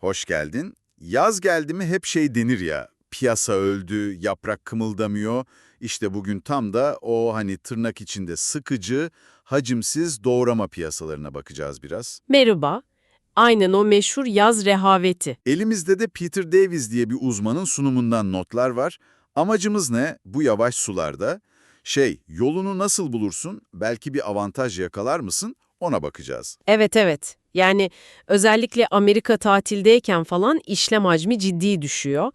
Hoş geldin. Yaz geldi mi hep şey denir ya, piyasa öldü, yaprak kımıldamıyor. İşte bugün tam da o hani tırnak içinde sıkıcı, hacimsiz doğrama piyasalarına bakacağız biraz. Merhaba. Aynen o meşhur yaz rehaveti. Elimizde de Peter Davies diye bir uzmanın sunumundan notlar var. Amacımız ne? Bu yavaş sularda. Şey, yolunu nasıl bulursun? Belki bir avantaj yakalar mısın? Ona bakacağız. Evet evet. Yani özellikle Amerika tatildeyken falan işlem hacmi ciddi düşüyor.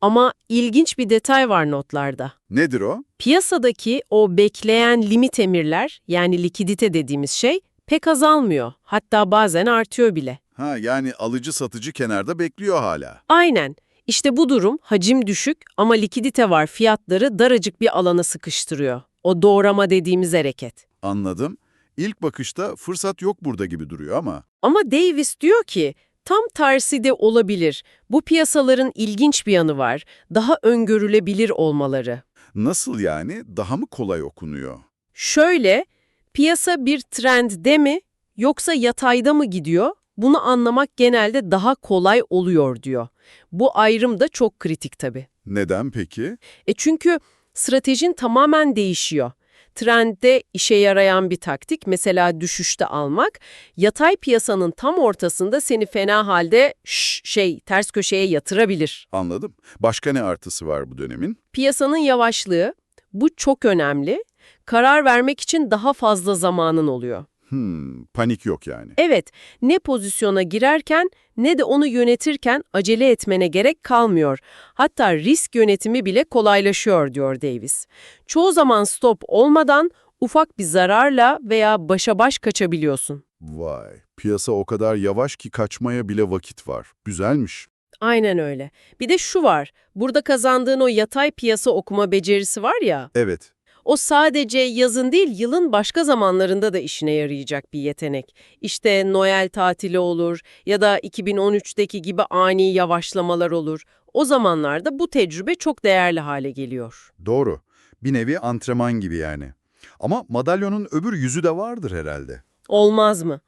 Ama ilginç bir detay var notlarda. Nedir o? Piyasadaki o bekleyen limit emirler yani likidite dediğimiz şey pek azalmıyor. Hatta bazen artıyor bile. Ha yani alıcı satıcı kenarda bekliyor hala. Aynen. İşte bu durum hacim düşük ama likidite var fiyatları daracık bir alana sıkıştırıyor. O doğrama dediğimiz hareket. Anladım. İlk bakışta fırsat yok burada gibi duruyor ama. Ama Davis diyor ki tam tersi de olabilir. Bu piyasaların ilginç bir yanı var. Daha öngörülebilir olmaları. Nasıl yani? Daha mı kolay okunuyor? Şöyle, piyasa bir trendde mi yoksa yatayda mı gidiyor? Bunu anlamak genelde daha kolay oluyor diyor. Bu ayrım da çok kritik tabii. Neden peki? E çünkü stratejin tamamen değişiyor. Trendde işe yarayan bir taktik, mesela düşüşte almak, yatay piyasanın tam ortasında seni fena halde şş, şey ters köşeye yatırabilir. Anladım. Başka ne artısı var bu dönemin? Piyasanın yavaşlığı, bu çok önemli. Karar vermek için daha fazla zamanın oluyor. Hmm, panik yok yani. Evet, ne pozisyona girerken ne de onu yönetirken acele etmene gerek kalmıyor. Hatta risk yönetimi bile kolaylaşıyor diyor Davis. Çoğu zaman stop olmadan ufak bir zararla veya başa baş kaçabiliyorsun. Vay, piyasa o kadar yavaş ki kaçmaya bile vakit var. Güzelmiş. Aynen öyle. Bir de şu var, burada kazandığın o yatay piyasa okuma becerisi var ya, Evet, o sadece yazın değil yılın başka zamanlarında da işine yarayacak bir yetenek. İşte Noel tatili olur ya da 2013'teki gibi ani yavaşlamalar olur. O zamanlarda bu tecrübe çok değerli hale geliyor. doğru. Bir nevi antrenman gibi yani. Ama madalyonun öbür yüzü de vardır herhalde. Olmaz mı?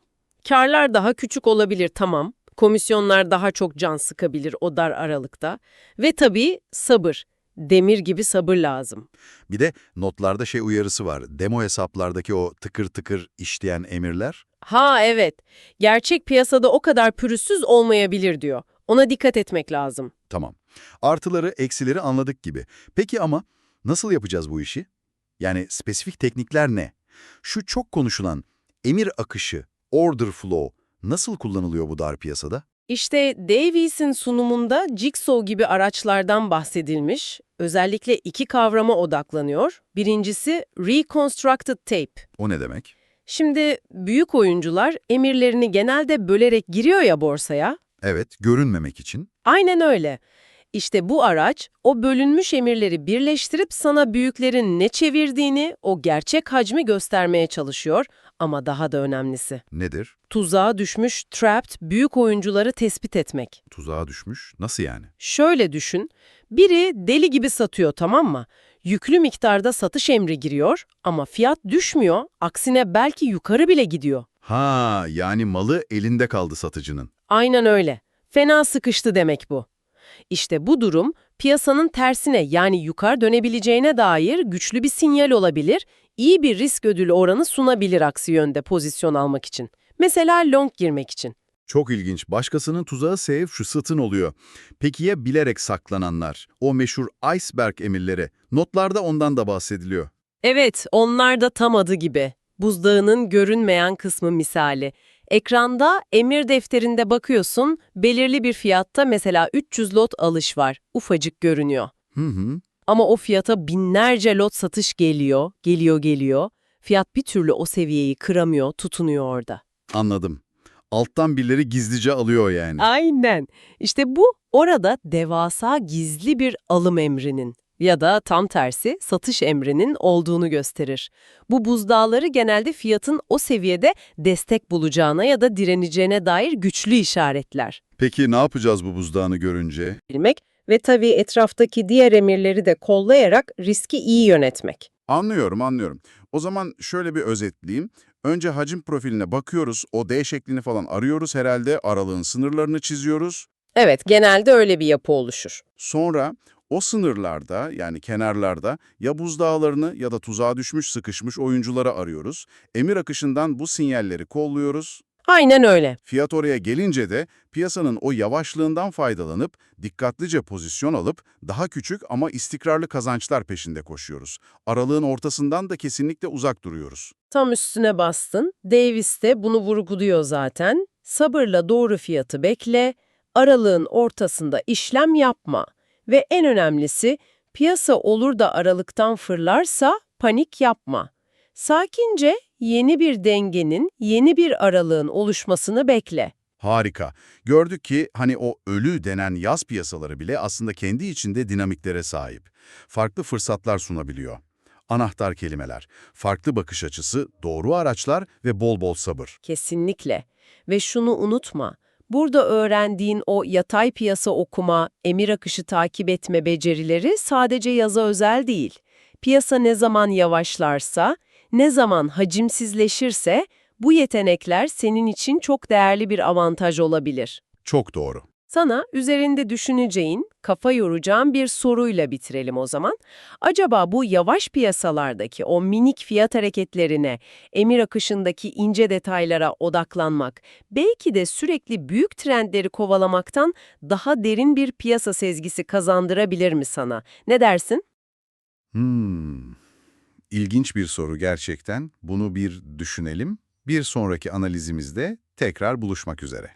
Karlar daha küçük olabilir tamam. Komisyonlar daha çok can sıkabilir o dar aralıkta. Ve tabii sabır. Demir gibi sabır lazım. Bir de notlarda şey uyarısı var. Demo hesaplardaki o tıkır tıkır işleyen emirler. Ha evet, gerçek piyasada o kadar pürüzsüz olmayabilir diyor. Ona dikkat etmek lazım. Tamam. Artıları, eksileri anladık gibi. Peki ama nasıl yapacağız bu işi? Yani spesifik teknikler ne? Şu çok konuşulan emir akışı, order flow nasıl kullanılıyor bu dar piyasada? İşte Davies'in sunumunda Jigsaw gibi araçlardan bahsedilmiş. Özellikle iki kavrama odaklanıyor. Birincisi Reconstructed Tape. O ne demek? Şimdi büyük oyuncular emirlerini genelde bölerek giriyor ya borsaya. Evet, görünmemek için. Aynen öyle. İşte bu araç o bölünmüş emirleri birleştirip sana büyüklerin ne çevirdiğini, o gerçek hacmi göstermeye çalışıyor. Ama daha da önemlisi, Nedir? tuzağa düşmüş trapped büyük oyuncuları tespit etmek. Tuzağa düşmüş. Nasıl yani? Şöyle düşün, biri deli gibi satıyor tamam mı? Yüklü miktarda satış emri giriyor ama fiyat düşmüyor, aksine belki yukarı bile gidiyor. Ha, yani malı elinde kaldı satıcının. Aynen öyle. Fena sıkıştı demek bu. İşte bu durum piyasanın tersine yani yukarı dönebileceğine dair güçlü bir sinyal olabilir, iyi bir risk ödülü oranı sunabilir aksi yönde pozisyon almak için. Mesela long girmek için. Çok ilginç. Başkasının tuzağı sevip şu satın oluyor. Peki ya bilerek saklananlar? O meşhur iceberg emirleri. Notlarda ondan da bahsediliyor. Evet, onlar da tam adı gibi. Buzdağının görünmeyen kısmı misali. Ekranda emir defterinde bakıyorsun, belirli bir fiyatta mesela 300 lot alış var. Ufacık görünüyor. Hı hı. Ama o fiyata binlerce lot satış geliyor, geliyor geliyor. Fiyat bir türlü o seviyeyi kıramıyor, tutunuyor orada. Anladım. Alttan birileri gizlice alıyor yani. Aynen. İşte bu orada devasa gizli bir alım emrinin ya da tam tersi satış emrinin olduğunu gösterir. Bu buzdağları genelde fiyatın o seviyede destek bulacağına ya da direneceğine dair güçlü işaretler. Peki ne yapacağız bu buzdağını görünce? Bilmek ve tabii etraftaki diğer emirleri de kollayarak riski iyi yönetmek. Anlıyorum, anlıyorum. O zaman şöyle bir özetleyeyim. Önce hacim profiline bakıyoruz, o D şeklini falan arıyoruz herhalde, aralığın sınırlarını çiziyoruz. Evet, genelde öyle bir yapı oluşur. Sonra o sınırlarda yani kenarlarda ya buzdağlarını ya da tuzağa düşmüş sıkışmış oyuncuları arıyoruz. Emir akışından bu sinyalleri kolluyoruz. Aynen öyle. Fiyat oraya gelince de piyasanın o yavaşlığından faydalanıp dikkatlice pozisyon alıp daha küçük ama istikrarlı kazançlar peşinde koşuyoruz. Aralığın ortasından da kesinlikle uzak duruyoruz. Tam üstüne bastın. Davis de bunu vurguluyor zaten. Sabırla doğru fiyatı bekle, aralığın ortasında işlem yapma. Ve en önemlisi piyasa olur da aralıktan fırlarsa panik yapma. Sakince yeni bir dengenin, yeni bir aralığın oluşmasını bekle. Harika. Gördük ki hani o ölü denen yaz piyasaları bile aslında kendi içinde dinamiklere sahip. Farklı fırsatlar sunabiliyor. Anahtar kelimeler, farklı bakış açısı, doğru araçlar ve bol bol sabır. Kesinlikle. Ve şunu unutma. Burada öğrendiğin o yatay piyasa okuma, emir akışı takip etme becerileri sadece yaza özel değil. Piyasa ne zaman yavaşlarsa, ne zaman hacimsizleşirse bu yetenekler senin için çok değerli bir avantaj olabilir. Çok doğru. Sana üzerinde düşüneceğin, kafa yoracağın bir soruyla bitirelim o zaman. Acaba bu yavaş piyasalardaki o minik fiyat hareketlerine, emir akışındaki ince detaylara odaklanmak, belki de sürekli büyük trendleri kovalamaktan daha derin bir piyasa sezgisi kazandırabilir mi sana? Ne dersin? Hmm. İlginç bir soru gerçekten. Bunu bir düşünelim. Bir sonraki analizimizde tekrar buluşmak üzere.